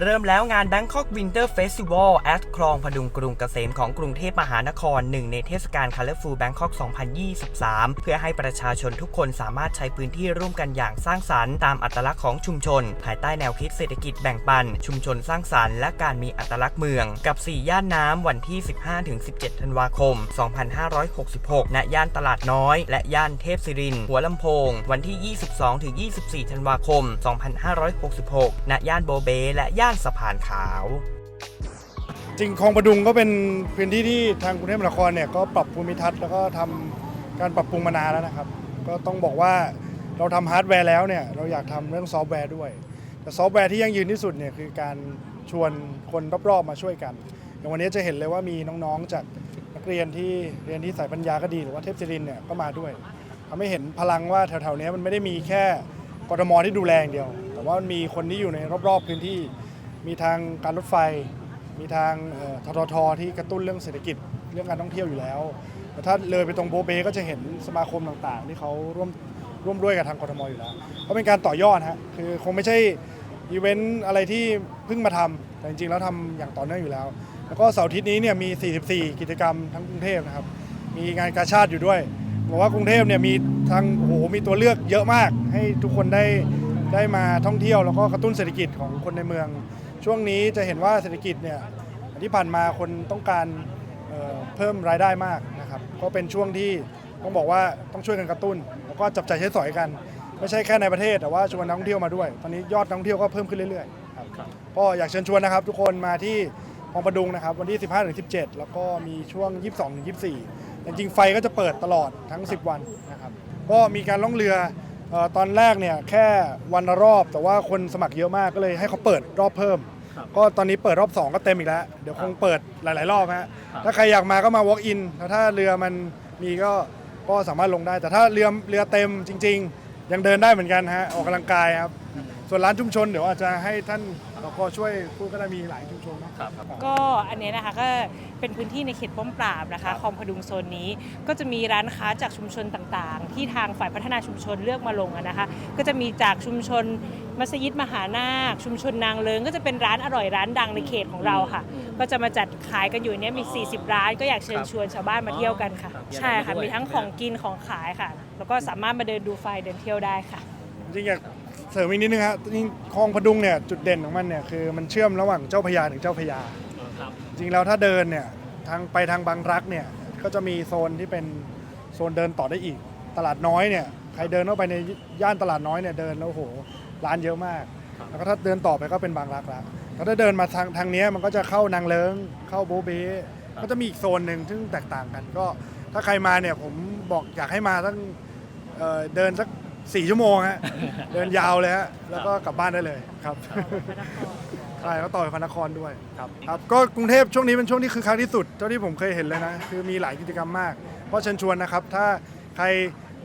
เริ่มแล้วงาน Bangkok Winter Festival at คลองพดุงกรุงเกษมของกรุงเทพมหานครหนึ่งในเทศกาล Colorful Bangkok 2023 เพื่อให้ประชาชนทุกคนสามารถใช้พื้นที่ร่วมกันอย่างสร้างสรรค์ตามอัตลักษณ์ของชุมชน ภายใต้แนวคิดเศรษฐกิจแบ่งปัน ชุมชนสร้างสรรค์และการมีอัตลักษณ์เมือง กับ 4 ย่านน้ำวันที่ 15-17 ธันวาคม 2566 ณ ย่านตลาดน้อย และย่านเทพศิริน หัวลำโพง วันที่ 22-24 ธันวาคม 2566 ณ ย่านโบเบและย่านสะพานขาว จริงคลองประดุงก็เป็นพื้นที่ที่ทางกรุงเทพมหานครเนี่ยก็ปรับภูมิทัศน์แล้วก็ทำการปรับปรุงมานานแล้วนะครับ ก็ต้องบอกว่าเราทำฮาร์ดแวร์แล้วเนี่ยเราอยากทำเรื่องซอฟต์แวร์ด้วย แต่ซอฟต์แวร์ที่ยั่งยืนที่สุดเนี่ยคือการชวนคนรอบๆมาช่วยกันอย่างวันนี้จะเห็นเลยว่ามีน้องๆจากนักเรียนที่เรียนที่สายปัญญาก็ดีหรือว่าเทพศิรินเนี่ยก็มาด้วยทำให้เห็นพลังว่าแถวๆนี้มันไม่ได้มีแค่กรทมที่ดูแลอย่างเดียว แต่ว่ามันมีคนที่อยู่ในรอบๆพื้นที่ มีทางการรถไฟ มีทางทททที่กระตุ้นเรื่องเศรษฐกิจเรื่องการท่องเที่ยวอยู่แล้ว แต่ถ้าเลยไปตรงโบเบก็จะเห็นสมาคมต่างๆ ที่เขาร่วมร่วมด้วยกับทางกทมอยู่แล้วก็เป็นการต่อยอดฮะคือคงไม่ใช่อีเวนต์อะไรที่เพิ่งมาทำแต่จริงๆ แล้วทำอย่างต่อเนื่องอยู่แล้ว แล้วก็เสาร์อาทิตย์นี้เนี่ยมี 44 กิจกรรมทั้งกรุงเทพนะครับ มีงานกาชาติอยู่ด้วยบอกว่ากรุงเทพเนี่ยมีทางโอ้โหมีตัวเลือกเยอะมาก ให้ทุกคนได้ได้มาท่องเที่ยวแล้วก็กระตุ้นเศรษฐกิจของคนในเมือง ช่วงนี้จะเห็นว่าเศรษฐกิจเนี่ยที่ผ่านมาคนต้องการเอ่อเพิ่มรายได้มากนะครับก็เป็นช่วงที่ต้องบอกว่าต้องช่วยกันกระตุ้น แล้วก็จับจ่ายใช้สอยกัน ไม่ใช่แค่ในประเทศแต่ว่าชวนนักท่องเที่ยวมาด้วย ตอนนี้ยอดนักท่องเที่ยวก็เพิ่มขึ้นเรื่อยๆครับก็อยากเชิญชวนนะครับ ทุกคนมาที่คลองประดุงนะครับ วันที่ 15ถึง17 แล้วก็มีช่วง 22ถึง24 จริงๆไฟก็จะเปิดตลอดทั้ง 10 วันนะครับก็มีการล่องเรือเอ่อตอนแรกเนี่ยแค่วันละรอบ แต่ว่าคนสมัครเยอะมากก็เลยให้เขาเปิดรอบเพิ่ม ก็ตอนนี้เปิดรอบ 2 ก็เต็มอีกแล้ว เดี๋ยวคงเปิดหลาย ๆ รอบฮะถ้าใครอยากมาก็มา walk in แล้วถ้าเรือมันมีก็ก็สามารถลงได้ แต่ถ้าเรือเรือเต็มจริง ๆ ยังเดินได้เหมือนกันฮะออกกำลังกายครับ ส่วนร้านชุมชนเดี๋ยวอาจจะให้ท่านเราก็ช่วยพูดก็ได้มีหลายชุมชนเนอะก็อันเนี้ยนะคะก็เป็นพื้นที่ในเขตป้อมปราบนะคะคลองพดุงโซนนี้ ก็จะมีร้านค้าจากชุมชนต่างๆ ที่ทางฝ่ายพัฒนาชุมชนเลือกมาลงอะนะคะ ก็จะมีจากชุมชนมัสยิดมหานาค ชุมชนนางเลิงก็จะเป็นร้านอร่อยร้านดังในเขตของเราค่ะก็จะมาจัดขายกันอยู่เนี้ยมี 40 ร้าน ก็อยากเชิญชวนชาวบ้านมาเที่ยวกันค่ะใช่ค่ะ มีทั้งของกินของขายค่ะ แล้วก็สามารถมาเดินดูไฟเดินเที่ยวได้ค่ะ จริงๆอยาก เสริมอีกนิดนึงฮะจริงๆคลองพดุงเนี่ยจุดเด่นของมันเนี่ยคือมันเชื่อมระหว่างเจ้าพระยาถึงเจ้าพระยาจริงแล้วถ้าเดินเนี่ยทางไปทางบางรักเนี่ยก็จะมีโซนที่เป็นโซนเดินต่อได้อีก ตลาดน้อยเนี่ยใครเดินเข้าไปในย่านตลาดน้อยเนี่ยเดินแล้วโอ้โหร้านเยอะมากแล้วก็ถ้าเดินต่อไปก็เป็นบางรักแล้วแล้วถ้าเดินมาทางทางเนี้ยมันก็จะเข้านางเลิงเข้าโบเบก็จะมีอีกโซนหนึ่งซึ่งแตกต่างกัน ก็ถ้าใครมาเนี่ยผมบอกอยากให้มาตั้งเอ่อเดินสัก สี่ชั่วโมงฮะ เดินยาวเลยฮะ แล้วก็กลับบ้านได้เลยครับ ใช่แล้วต่อไปพระนครด้วยครับครับ ก็กรุงเทพช่วงนี้เป็นช่วงที่คือคักที่สุด เท่าที่ผมเคยเห็นเลยนะ คือมีหลายกิจกรรมมาก เพราะเชิญชวนนะครับ ถ้าใคร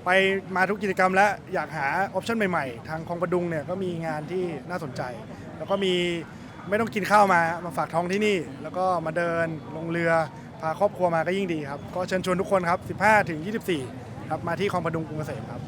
ไปมาทุกกิจกรรมและอยากหาออปชั่นใหม่ๆ ทางคลองประดุงเนี่ยก็มีงานที่น่าสนใจ แล้วก็มีไม่ต้องกินข้าวมามาฝากท้องที่นี่ แล้วก็มาเดินลงเรือพาครอบครัวมาก็ยิ่งดีครับ ก็เชิญชวนทุกคนครับ 15 ถึง 24 ครับมาที่คลองประดุงกรุงเกษมครับ